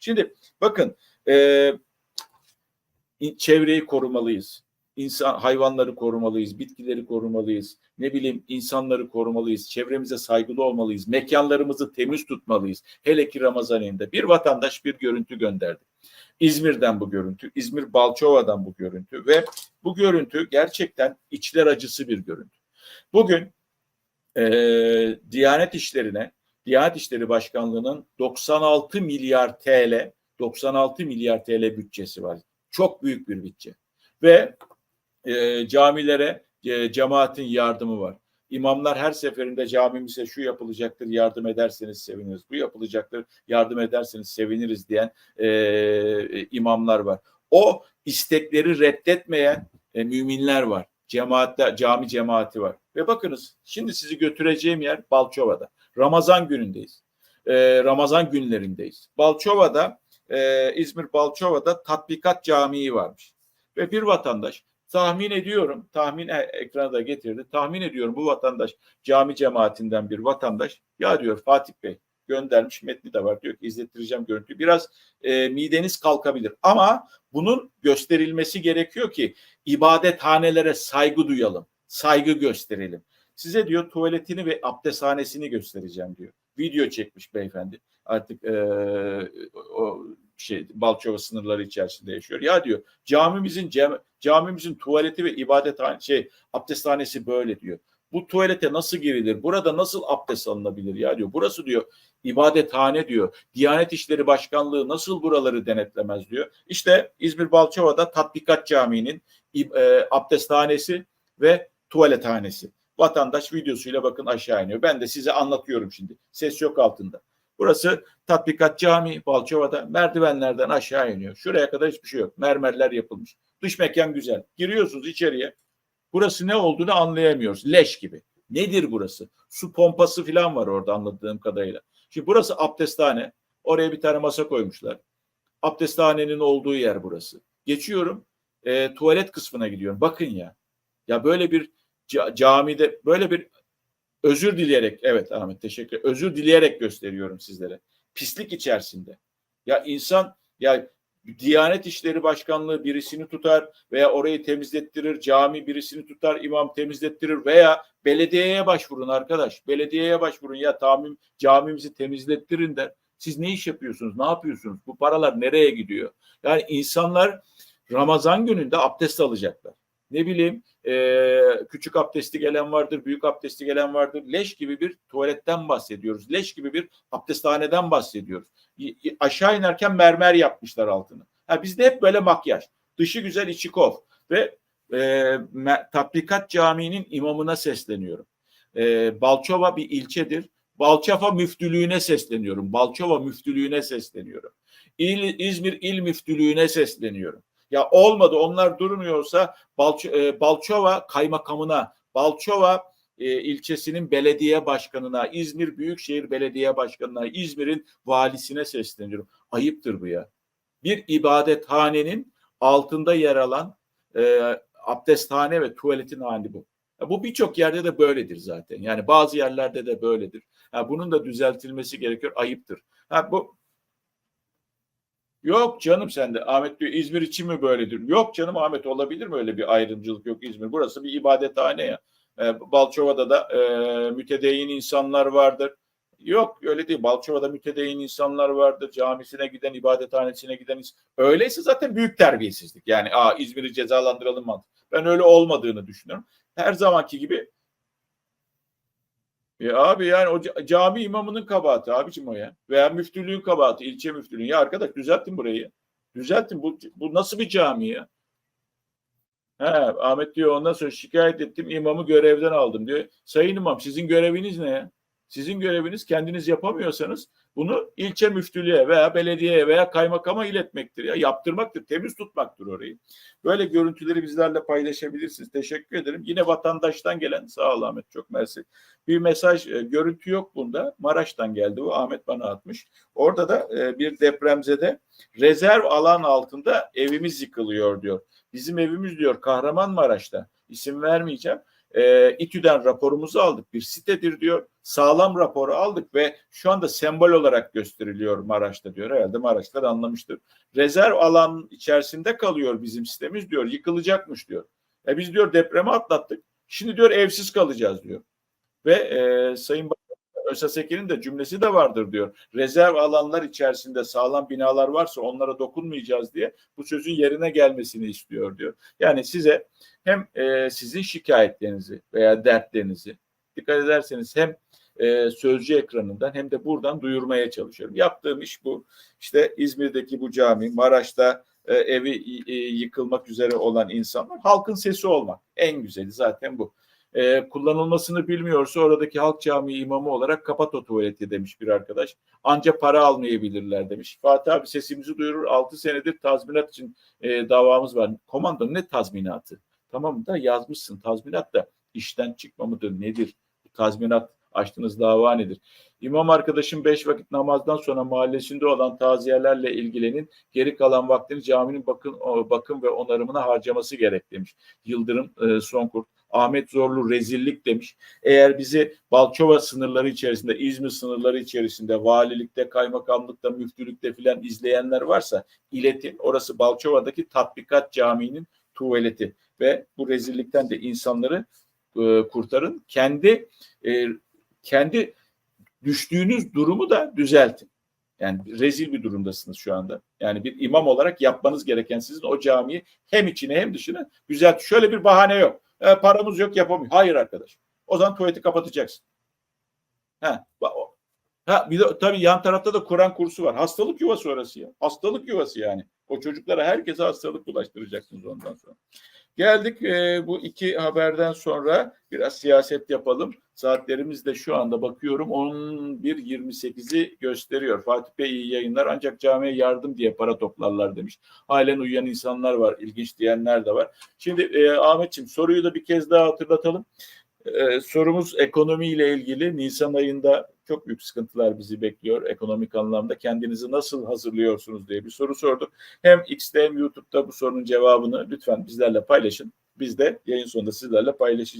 Şimdi bakın e, çevreyi korumalıyız. İnsan, hayvanları korumalıyız, bitkileri korumalıyız, ne bileyim insanları korumalıyız, çevremize saygılı olmalıyız, mekanlarımızı temiz tutmalıyız. Hele ki Ramazan ayında. Bir vatandaş bir görüntü gönderdi. İzmir'den bu görüntü, İzmir Balçova'dan bu görüntü ve bu görüntü gerçekten içler acısı bir görüntü. Bugün e, Diyanet İşleri'ne, Diyanet İşleri Başkanlığı'nın 96 milyar TL, 96 milyar TL bütçesi var. Çok büyük bir bütçe. Ve e, camilere e, cemaatin yardımı var. İmamlar her seferinde camimize şu yapılacaktır yardım ederseniz seviniriz. Bu yapılacaktır yardım ederseniz seviniriz diyen e, imamlar var. O istekleri reddetmeyen e, müminler var. Cemaatte, cami cemaati var. Ve bakınız şimdi sizi götüreceğim yer Balçova'da. Ramazan günündeyiz. E, Ramazan günlerindeyiz. Balçova'da e, İzmir Balçova'da tatbikat camii varmış. Ve bir vatandaş tahmin ediyorum, tahmin e, ekrana da getirdi. Tahmin ediyorum bu vatandaş cami cemaatinden bir vatandaş. Ya diyor Fatih Bey göndermiş metni de var diyor ki izlettireceğim görüntüyü. Biraz e, mideniz kalkabilir ama bunun gösterilmesi gerekiyor ki ibadethanelere saygı duyalım, saygı gösterelim. Size diyor tuvaletini ve abdesthanesini göstereceğim diyor. Video çekmiş beyefendi. Artık e, o şey Balçova sınırları içerisinde yaşıyor. Ya diyor camimizin cam, camimizin tuvaleti ve ibadet şey abdesthanesi böyle diyor. Bu tuvalete nasıl girilir? Burada nasıl abdest alınabilir ya diyor. Burası diyor ibadethane diyor. Diyanet İşleri Başkanlığı nasıl buraları denetlemez diyor. İşte İzmir Balçova'da Tatbikat Camii'nin e, abdesthanesi ve tuvalethanesi. Vatandaş videosuyla bakın aşağı iniyor. Ben de size anlatıyorum şimdi. Ses yok altında. Burası tatbikat cami Balçova'da merdivenlerden aşağı iniyor. Şuraya kadar hiçbir şey yok. Mermerler yapılmış. Dış mekan güzel. Giriyorsunuz içeriye. Burası ne olduğunu anlayamıyoruz. Leş gibi. Nedir burası? Su pompası falan var orada anladığım kadarıyla. Şimdi burası abdesthane. Oraya bir tane masa koymuşlar. Abdesthanenin olduğu yer burası. Geçiyorum. E, tuvalet kısmına gidiyorum. Bakın ya. Ya böyle bir camide böyle bir özür dileyerek evet Ahmet teşekkür. Özür dileyerek gösteriyorum sizlere. Pislik içerisinde. Ya insan ya Diyanet İşleri Başkanlığı birisini tutar veya orayı temizlettirir, cami birisini tutar, imam temizlettirir veya belediyeye başvurun arkadaş. Belediyeye başvurun ya tamim camimizi temizlettirin der. Siz ne iş yapıyorsunuz? Ne yapıyorsunuz? Bu paralar nereye gidiyor? Yani insanlar Ramazan gününde abdest alacaklar ne bileyim e, küçük abdesti gelen vardır, büyük abdesti gelen vardır. Leş gibi bir tuvaletten bahsediyoruz. Leş gibi bir abdesthaneden bahsediyoruz. Aşağı inerken mermer yapmışlar altını. Ha, bizde hep böyle makyaj. Dışı güzel, içi kof. Ve e, Tatbikat Camii'nin imamına sesleniyorum. E, Balçova bir ilçedir. Balçova müftülüğüne sesleniyorum. Balçova müftülüğüne sesleniyorum. İl, İzmir İl Müftülüğüne sesleniyorum. Ya olmadı onlar durmuyorsa Balç e, Balçova kaymakamına, Balçova e, ilçesinin belediye başkanına, İzmir Büyükşehir Belediye Başkanı'na, İzmir'in valisine sesleniyorum. Ayıptır bu ya. Bir ibadethanenin altında yer alan e, abdesthane ve tuvaletin hali bu. Bu birçok yerde de böyledir zaten. Yani bazı yerlerde de böyledir. Ya bunun da düzeltilmesi gerekiyor. Ayıptır. Ha bu Yok canım sen de Ahmet diyor İzmir için mi böyledir? Yok canım Ahmet olabilir mi öyle bir ayrımcılık yok İzmir. Burası bir ibadethane ya. Ee, Balçova'da da e, mütedeyyin insanlar vardır. Yok öyle değil. Balçova'da mütedeyyin insanlar vardır. Camisine giden, ibadethanesine giden. Öyleyse zaten büyük terbiyesizlik. Yani aa İzmir'i cezalandıralım mı? Ben öyle olmadığını düşünüyorum. Her zamanki gibi e abi yani o cami imamının kabahati abicim o ya. Veya müftülüğün kabahati, ilçe müftülüğün. Ya arkadaş düzelttin burayı. Düzelttin. Bu, bu nasıl bir cami ya? He, Ahmet diyor ondan sonra şikayet ettim imamı görevden aldım diyor. Sayın imam sizin göreviniz ne ya? Sizin göreviniz kendiniz yapamıyorsanız bunu ilçe müftülüğe veya belediyeye veya kaymakama iletmektir. Ya yaptırmaktır, temiz tutmaktır orayı. Böyle görüntüleri bizlerle paylaşabilirsiniz. Teşekkür ederim. Yine vatandaştan gelen sağ ol Ahmet çok mersi. Bir mesaj, e, görüntü yok bunda. Maraş'tan geldi bu. Ahmet bana atmış. Orada da e, bir depremzede rezerv alan altında evimiz yıkılıyor diyor. Bizim evimiz diyor Kahramanmaraş'ta. İsim vermeyeceğim e, İTÜ'den raporumuzu aldık. Bir sitedir diyor. Sağlam raporu aldık ve şu anda sembol olarak gösteriliyor Maraş'ta diyor. Herhalde Maraşlar anlamıştır. Rezerv alan içerisinde kalıyor bizim sitemiz diyor. Yıkılacakmış diyor. E biz diyor depremi atlattık. Şimdi diyor evsiz kalacağız diyor. Ve e, Sayın Bakan Özasekin'in de cümlesi de vardır diyor. Rezerv alanlar içerisinde sağlam binalar varsa onlara dokunmayacağız diye bu sözün yerine gelmesini istiyor diyor. Yani size hem e, sizin şikayetlerinizi veya dertlerinizi dikkat ederseniz hem e, sözcü ekranından hem de buradan duyurmaya çalışıyorum. Yaptığım iş bu. İşte İzmir'deki bu cami, Maraş'ta e, evi e, yıkılmak üzere olan insanlar halkın sesi olmak. En güzeli zaten bu. E, kullanılmasını bilmiyorsa oradaki halk camii imamı olarak kapat o tuvaleti demiş bir arkadaş. Anca para almayabilirler demiş. Fatih abi sesimizi duyurur. 6 senedir tazminat için e, davamız var. Komando ne tazminatı? Tamam da yazmışsın. Tazminat da işten çıkma mıdır nedir? Tazminat açtığınız dava nedir? İmam arkadaşım beş vakit namazdan sonra mahallesinde olan taziyelerle ilgilenin. Geri kalan vaktini caminin bakın, bakım ve onarımına harcaması gerek demiş. Yıldırım e, Sonkurt. Ahmet Zorlu rezillik demiş. Eğer bizi Balçova sınırları içerisinde, İzmir sınırları içerisinde, valilikte, kaymakamlıkta, müftülükte filan izleyenler varsa iletin. Orası Balçova'daki tatbikat caminin tuvaleti ve bu rezillikten de insanları e, kurtarın. Kendi e, kendi düştüğünüz durumu da düzeltin. Yani rezil bir durumdasınız şu anda. Yani bir imam olarak yapmanız gereken sizin o camiyi hem içine hem dışına güzel. Şöyle bir bahane yok. E, paramız yok yapamıyor. Hayır arkadaş. O zaman tuvaleti kapatacaksın. Ha, ha bir de tabii yan tarafta da Kur'an kursu var. Hastalık yuvası orası ya. Hastalık yuvası yani. O çocuklara herkese hastalık bulaştıracaksınız ondan sonra. Geldik e, bu iki haberden sonra biraz siyaset yapalım. Saatlerimiz de şu anda bakıyorum 11.28'i gösteriyor. Fatih Bey iyi yayınlar ancak camiye yardım diye para toplarlar demiş. Halen uyuyan insanlar var, ilginç diyenler de var. Şimdi e, Ahmetciğim soruyu da bir kez daha hatırlatalım. E, sorumuz ekonomiyle ilgili. Nisan ayında çok büyük sıkıntılar bizi bekliyor ekonomik anlamda. Kendinizi nasıl hazırlıyorsunuz diye bir soru sorduk. Hem X'te hem YouTube'da bu sorunun cevabını lütfen bizlerle paylaşın. Biz de yayın sonunda sizlerle paylaşacağız.